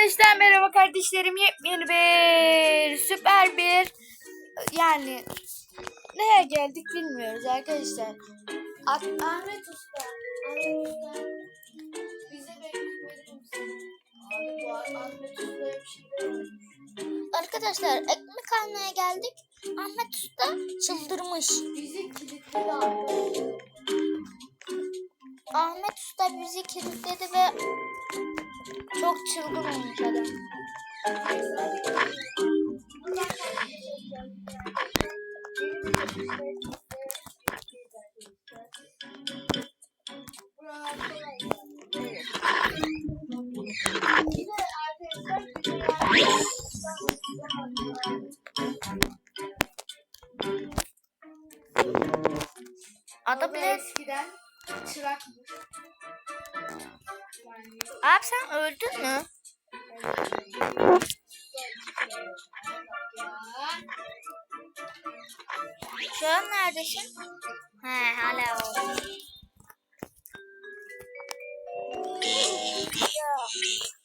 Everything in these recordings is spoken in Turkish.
Arkadaşlar merhaba kardeşlerim. Yepyeni bir süper bir yani neye geldik bilmiyoruz arkadaşlar. Ah- Ahmet Usta. Ahmet Usta. Bize bir verir misin? Abi bu Ahmet Usta'ya bir şey. Arkadaşlar ekmek almaya geldik. Ahmet Usta çıldırmış. Bizi kilitledi. Ahmet Usta bizi kilitledi ve çok çılgın olmuş adam.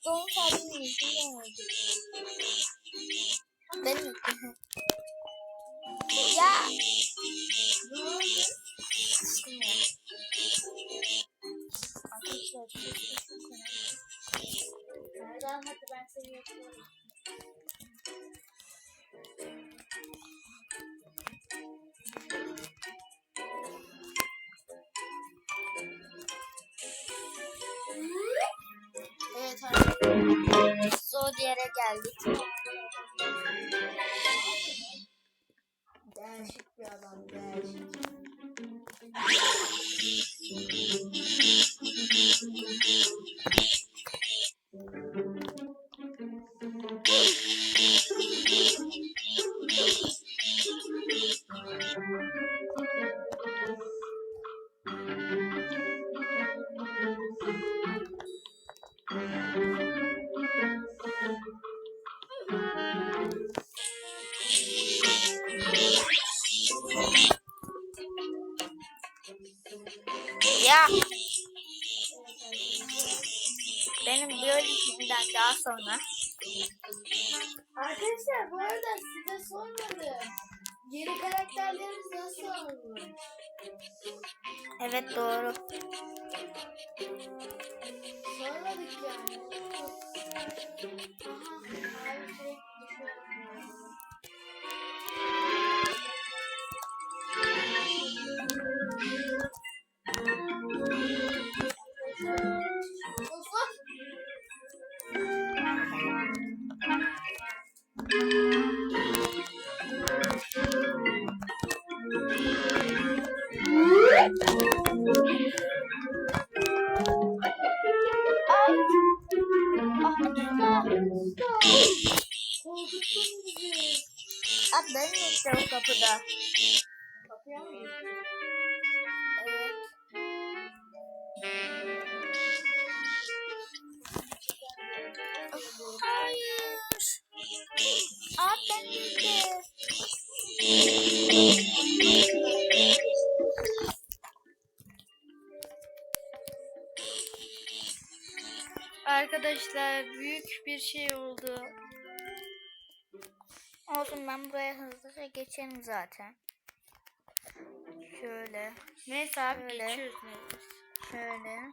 中华民族的。Zodiac'e geldik. Değişik bir adam, değişik. Ya. Benim biyolojimden daha sonra Arkadaşlar bu arada size sormadım. Yeni karakterlerimiz nasıl olmuş? evet doğru. Kapıda. Kapıya mı Evet. Hayır. Abi ben de. Arkadaşlar büyük bir şey oldu. Olsun ben buraya hızlıca geçerim zaten. Şöyle. Neyse abi Şöyle. geçiyoruz neyse. Şöyle.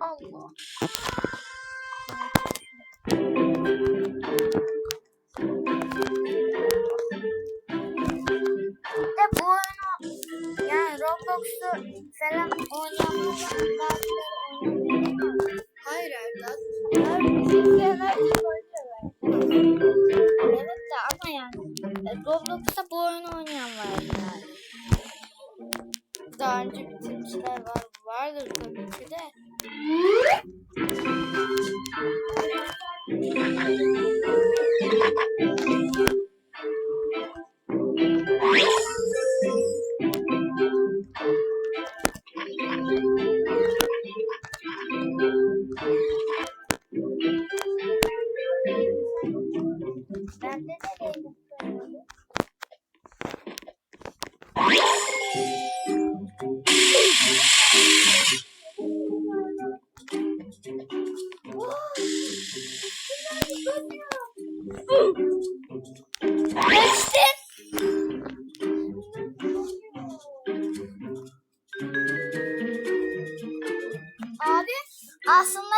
Allah. De bu oyunu yani Roblox'u falan oynayanlar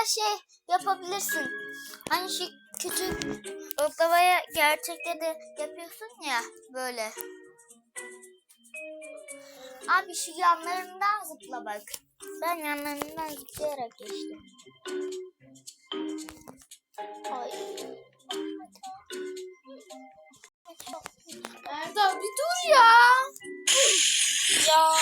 şey yapabilirsin. Hani şu küçük oklavaya gerçekte de yapıyorsun ya böyle. Abi şu yanlarından zıpla bak. Ben yanlarından zıplayarak geçtim. Ay. Erdal bir dur ya. Ya.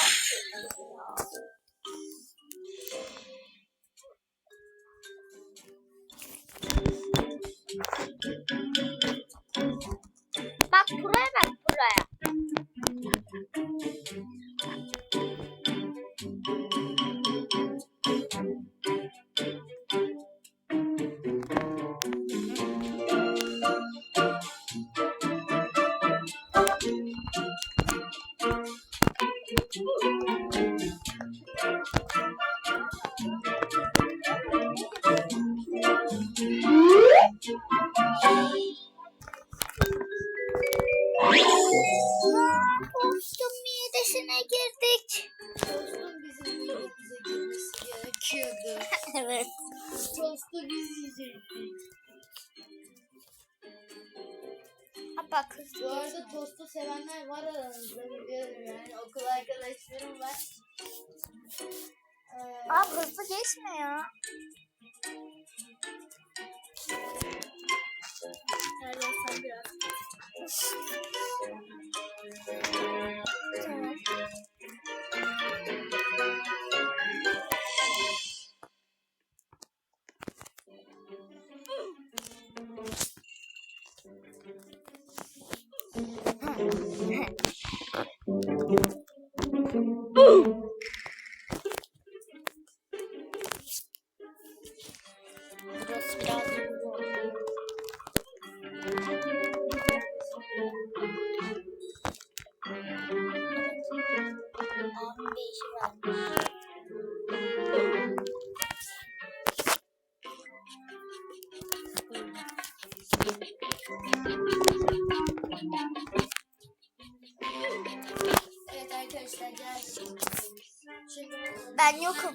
Ha bak hızlı Bu arada tostu sevenler var aranızda biliyorum yani okul arkadaşlarım var. Ee, Abi hızlı geçme ya. Sen biraz. 你有可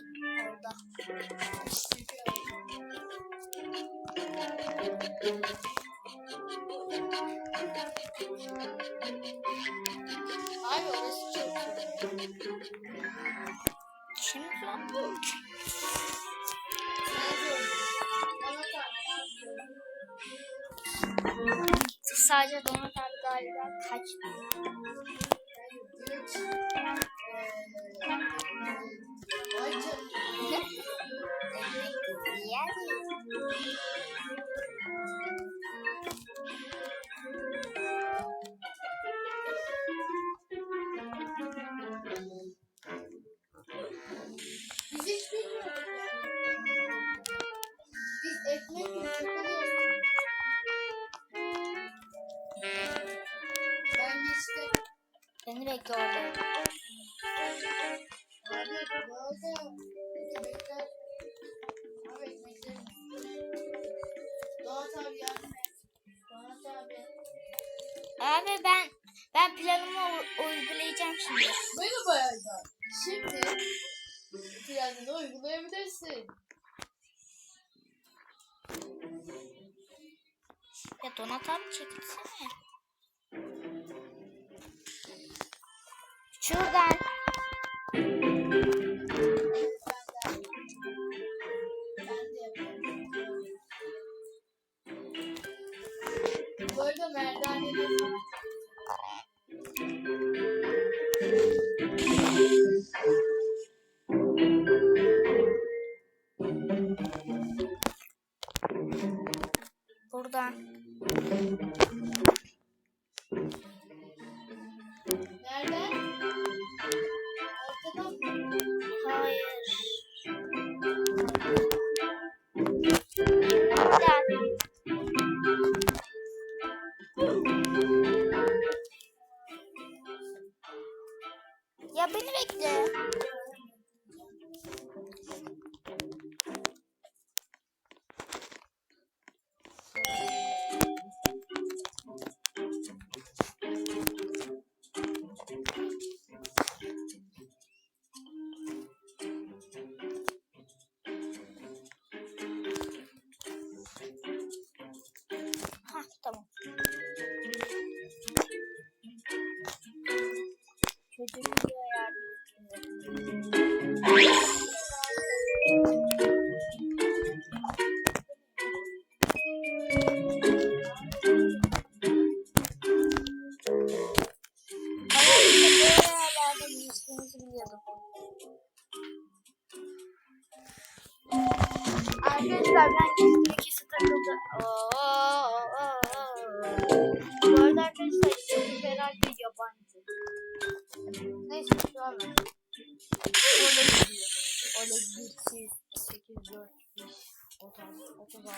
abi yardım et. Doğat abi. Abi ben ben planımı u- uygulayacağım şimdi. Merhaba Erdal. Şimdi planını uygulayabilirsin. Ya Donat abi çekilsene. Şuradan. Bu arada merdaneleri Ya beni bekle.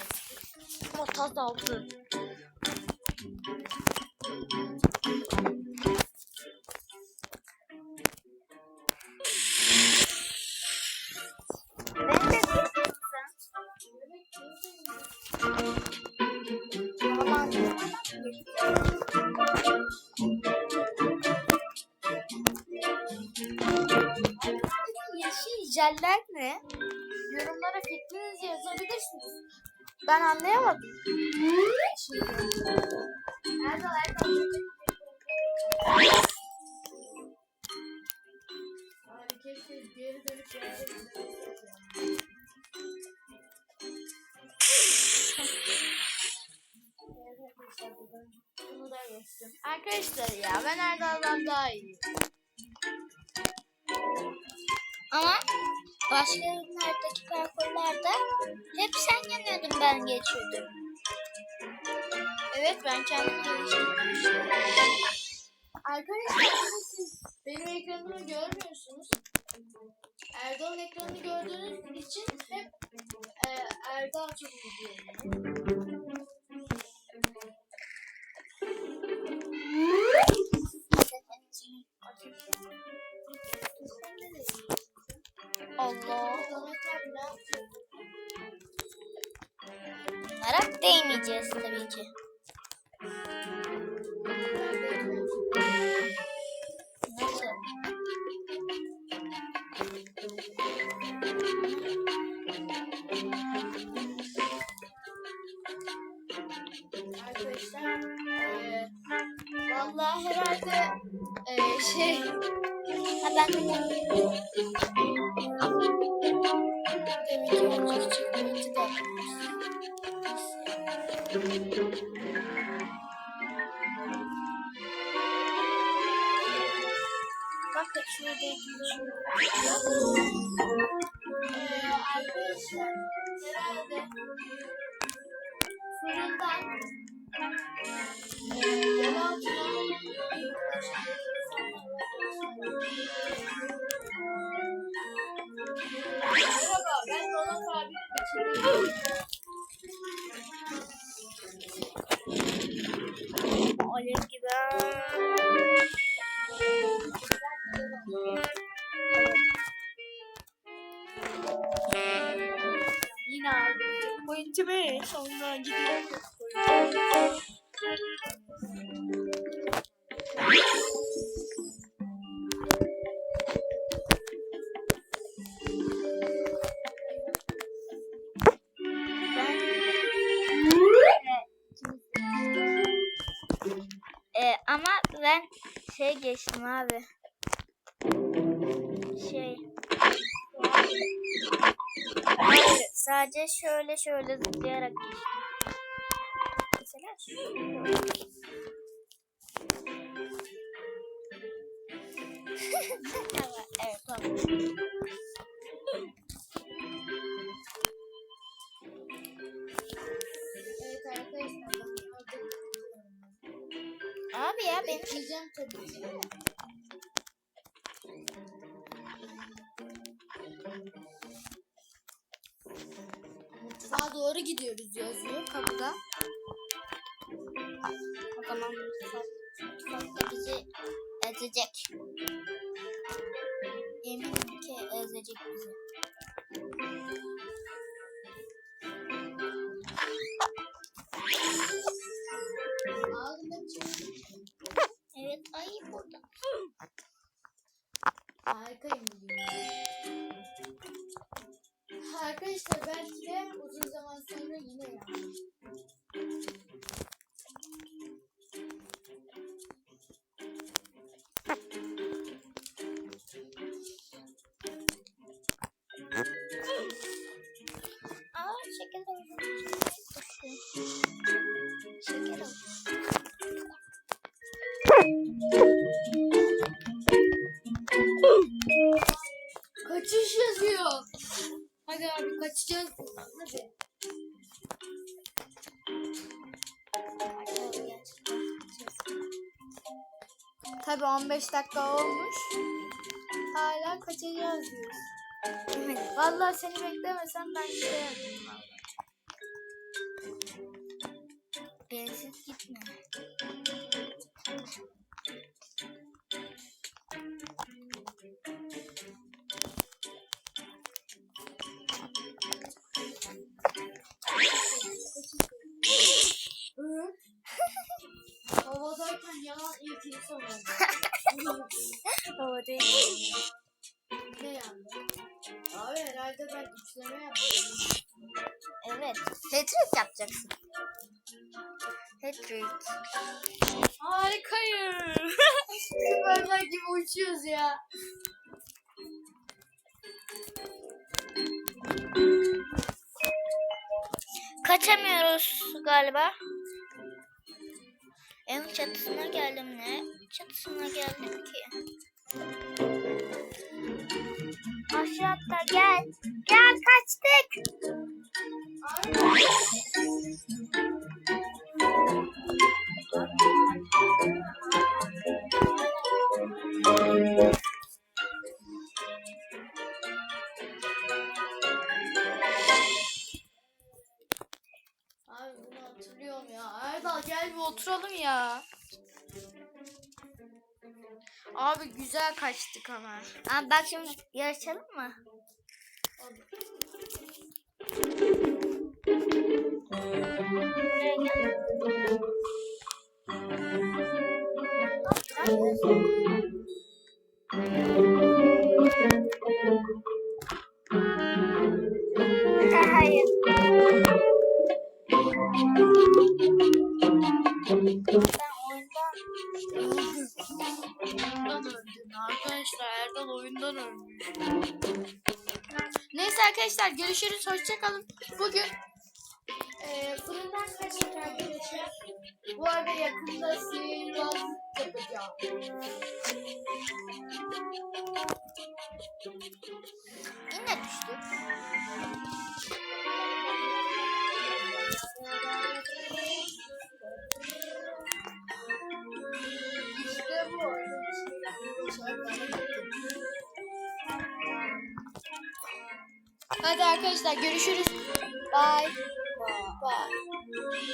36. 36. Ben de Yeşil jeller ne? Gelseydim. Evet arkadaşlar, ya ben Erdal'dan daha iyiyim. Ama başka ürünlerdeki parkurlarda hep sen yeniyordun ben geçiyordum. Evet ben kendimi geliştirdim işte. Arkadaşlar siz benim ekranımı görmüyorsunuz. Erdal'ın ekranını gördüğünüz için hep e, Erdal çok izliyor. E, şey Ha ben de Oh! Şey geçtim abi. Şey. Hayır, sadece şöyle şöyle zıplayarak geçtim. Mesela evet tamam. Abi ya benim Bekleyeceğim tabii ki. Sağa doğru gidiyoruz yazıyor Evet, ay burada. Harikayım. Arkadaşlar belki Kaçış yazıyor. Hadi abi kaçacağız. Hadi. Tabi 15 dakika olmuş. Hala kaçacağız diyoruz. Vallahi seni beklemesem ben giderdim. O değil. ne yandı? Abi herhalde ben üçleme yaptım. Evet. Hat-trick yapacaksın. Hat-trick. Harikayım. Süpermen gibi uçuyoruz ya. Kaçamıyoruz galiba. Evin çatısına geldim ne? Çatısına geldim ki. Gel. Gel kaçtık. Güzel kaçtık ama. Abi bak şimdi yarışalım mı? Hayır. Arkadaşlar görüşürüz. Hoşçakalın. Bugün e, fırından kaçtık arkadaşlar. Bu arada yakında sihirbazlık yapacağım. yine düştük. İşte bu. Hadi arkadaşlar görüşürüz. Bye. Bye.